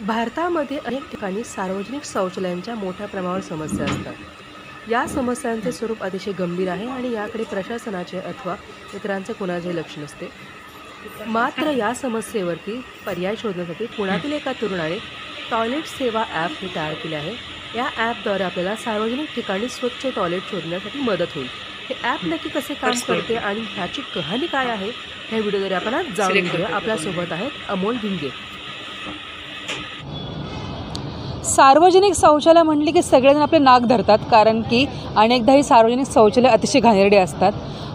भारतामध्ये अनेक ठिकाणी सार्वजनिक शौचालयांच्या मोठ्या प्रमाणावर समस्या असतात. या समस्यांचे स्वरूप अतिशय गंभीर आहे आणि याकडे प्रशासनाचे अथवा इतरांचे कोणाचे लक्ष नसते. मात्र या समस्येवरती पर्याय शोधण्यासाठी पुण्यातील एका तरुणाने टॉयलेट सेवा ॲप हे तयार केले आहे. या ॲपद्वारे आपल्याला सार्वजनिक ठिकाणी स्वच्छ टॉयलेट शोधण्यासाठी मदत होईल. हे ॲप नक्की कसे काम करते आणि ह्याची कहाणी काय आहे? ह्या व्हिडिओद्वारे आपण आज जाणून घेऊया. आपल्यासोबत आहेत अमोल भिंगे. सार्वजनिक शौचालय म्हटले की सगळेजण आपले नाक धरतात कारण की अनेकदा ही सार्वजनिक शौचालय अतिशय घाणेरडे असतात.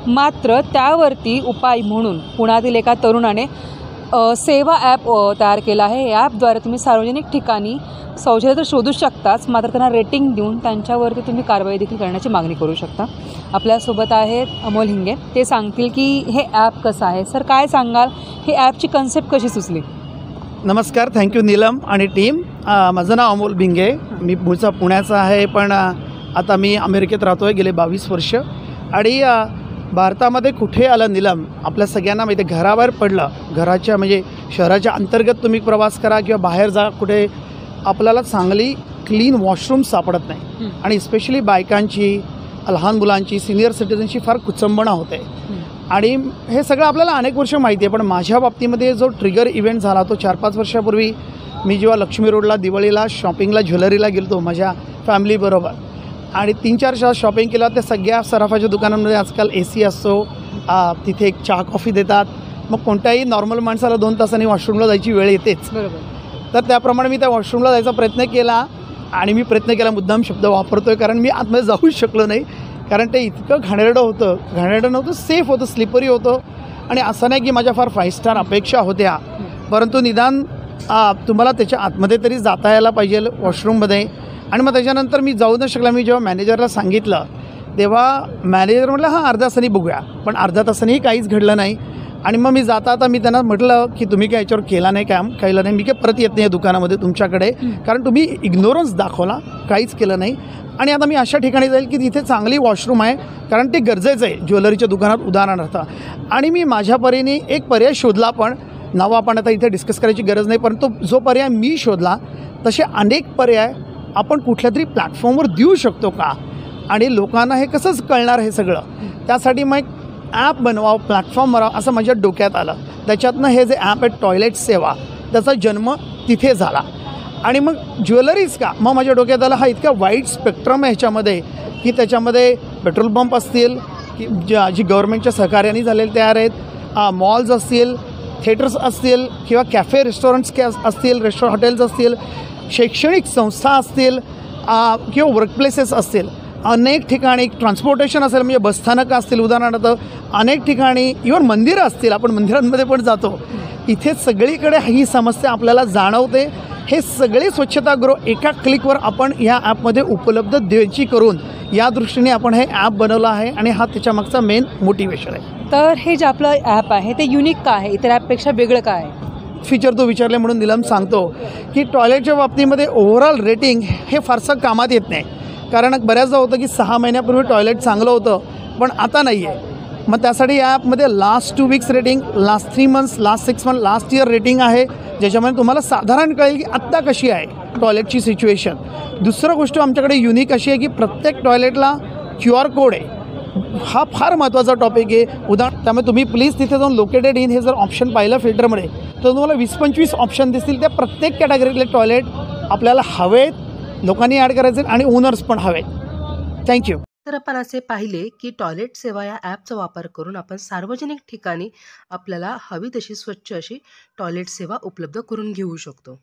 मात्र त्यावरती उपाय म्हणून पुण्यातील एका तरुणाने सेवा ॲप तयार केला आहे. या ॲपद्वारे तुम्ही सार्वजनिक ठिकाणी शौचालय तर शोधू शकताच मात्र त्यांना रेटिंग देऊन त्यांच्यावरती तुम्ही कारवाई देखील करण्याची मागणी करू शकता. आपल्यासोबत आहेत अमोल हिंगे. ते सांगतील की हे ॲप कसं आहे? सर काय सांगाल? हे ॲपची कन्सेप्ट कशी सुचली? नमस्कार थँक्यू नीलम आणि टीम. माझं नाव अमोल भिंगे मी मूळचा पुण्याचा आहे पण आता मी अमेरिकेत राहतो आहे गेले बावीस वर्ष. आणि भारतामध्ये कुठे आलं नीलम? आपल्या सगळ्यांना माहिती आहे, घराबाहेर पडलं. घराच्या म्हणजे शहराच्या अंतर्गत तुम्ही प्रवास करा किंवा बाहेर जा कुठे आपल्याला चांगली क्लीन वॉशरूम सापडत नाही. आणि स्पेशली बायकांची लहान मुलांची सिनियर सिटीजनची फार कुचंबणा होते. आणि हे सगळं आपल्याला अनेक वर्ष माहिती आहे पण माझ्या बाबतीमध्ये जो ट्रिगर इव्हेंट झाला तो चार पाच वर्षापूर्वी मी जेव्हा लक्ष्मी रोडला दिवाळीला शॉपिंगला ज्वेलरीला गेलो माझ्या फॅमिलीबरोबर आणि तीन चार शाळा शॉपिंग केलं त्या सगळ्या सराफाच्या दुकानांमध्ये आजकाल ए सी असतो. तिथे एक चहा कॉफी देतात. मग कोणत्याही नॉर्मल माणसाला दोन तासांनी वॉशरूमला जायची वेळ येतेच. बरोबर. तर त्याप्रमाणे मी त्या वॉशरूमला जायचा प्रयत्न केला आणि मी प्रयत्न केला मुद्दाम शब्द वापरतोय कारण मी आतमध्ये जाऊच शकलो नाही. कारण ते इतकं घाणेरडं होतं. घाणेरडं नव्हतं सेफ होतं स्लिपरी होतं. आणि असं नाही की माझ्या फार फाईव्ह स्टार अपेक्षा होत्या. परंतु निदान तुम्हाला त्याच्या आतमध्ये तरी जाता यायला पाहिजे वॉशरूममध्ये. आणि मग त्याच्यानंतर मी जाऊ न शकला मी जेव्हा मॅनेजरला सांगितलं तेव्हा मॅनेजर म्हटलं हां अर्ध्या तासांनी बघूया. पण अर्ध्या तासांनीही काहीच घडलं नाही. आणि मग मी जाता आता मी त्यांना म्हटलं की तुम्ही काय याच्यावर केला नाही काम केलं नाही. मी काय परत येत नाही या दुकानामध्ये तुमच्याकडे. कारण तुम्ही इग्नोरन्स दाखवला काहीच केलं नाही. आणि आता मी अशा ठिकाणी जाईल की तिथे चांगली वॉशरूम आहे कारण ते गरजेचं आहे. ज्वेलरीच्या दुकानात उदाहरणार्थ. आणि मी माझ्या परीने एक पर्याय शोधला पण नावं आपण आता इथे डिस्कस करायची गरज नाही परंतु जो पर्याय मी शोधला तसे अनेक पर्याय आपण कुठल्या तरी प्लॅटफॉर्मवर देऊ शकतो का? आणि लोकांना हे कसंच कळणार हे सगळं? त्यासाठी मग एक ॲप बनवावं प्लॅटफॉर्म बनवावं असं माझ्या डोक्यात आलं. त्याच्यातनं हे जे ॲप आहे टॉयलेट सेवा त्याचा जन्म तिथे झाला. आणि मग ज्वेलरीज का? मग माझ्या डोक्यात आला हा इतका वाईट स्पेक्ट्रम आहे ह्याच्यामध्ये की त्याच्यामध्ये पेट्रोल पंप असतील की ज्या जी गव्हर्नमेंटच्या सहकार्याने झालेले तयार आहेत मॉल्स असतील थिएटर्स असतील किंवा कॅफे रेस्टॉरंट्स कॅ असतील रेस्टॉ हॉटेल्स असतील शैक्षणिक संस्था असतील किंवा वर्कप्लेसेस असतील अनेक ठिकाणी ट्रान्सपोर्टेशन असेल म्हणजे बसस्थानकं असतील उदाहरणार्थ अनेक ठिकाणी इव्हन मंदिरं असतील आपण मंदिरांमध्ये पण जातो. इथे सगळीकडे ही समस्या आपल्याला जाणवते. हे सगळे स्वच्छतागृह एका क्लिकवर आपण या ॲपमध्ये उपलब्ध द्यायची करून या दृष्टीने आपण हे ॲप बनवलं आहे आणि हा त्याच्यामागचा मेन मोटिवेशन आहे. तर हे जे आपलं ॲप आहे ते युनिक का आहे? इतर ॲपपेक्षा वेगळं काय आहे? फीचर तो विचारले म्हणून निलम सांगतो की टॉयलेटच्या बाबतीमध्ये ओव्हरऑल रेटिंग हे फारसं कामात येत नाही. कारण बऱ्याचदा होतं की सहा महिन्यापूर्वी टॉयलेट चांगलं होतं पण आता नाही आहे मग त्यासाठी या ॲपमध्ये last two weeks rating last three months last six month last year rating आहे. ज्याच्यामध्ये तुम्हाला साधारण कळेल की आत्ता कशी आहे टॉयलेटची सिच्युएशन दुसरं गोष्ट आमच्याकडे युनिक अशी आहे की प्रत्येक टॉयलेटला क्यू आर कोड आहे. हा फार महत्त्वाचा टॉपिक आहे. उदाहरण त्यामुळे तुम्ही प्लीज तिथे जाऊन लोकेटेड इन हे जर ऑप्शन पाहिलं फिल्टरमध्ये तर तुम्हाला वीस पंचवीस ऑप्शन दिसतील. त्या प्रत्येक कॅटेगरीतले टॉयलेट आपल्याला हवेत लोकांनी ॲड करायचे आणि ओनर्स पण हवेत. थँक्यू तर आपण असे पाहिले की टॉयलेट सेवा या ॲपचा वापर करून आपण सार्वजनिक ठिकाणी आपल्याला हवी तशी स्वच्छ अशी टॉयलेट सेवा उपलब्ध करून घेऊ शकतो.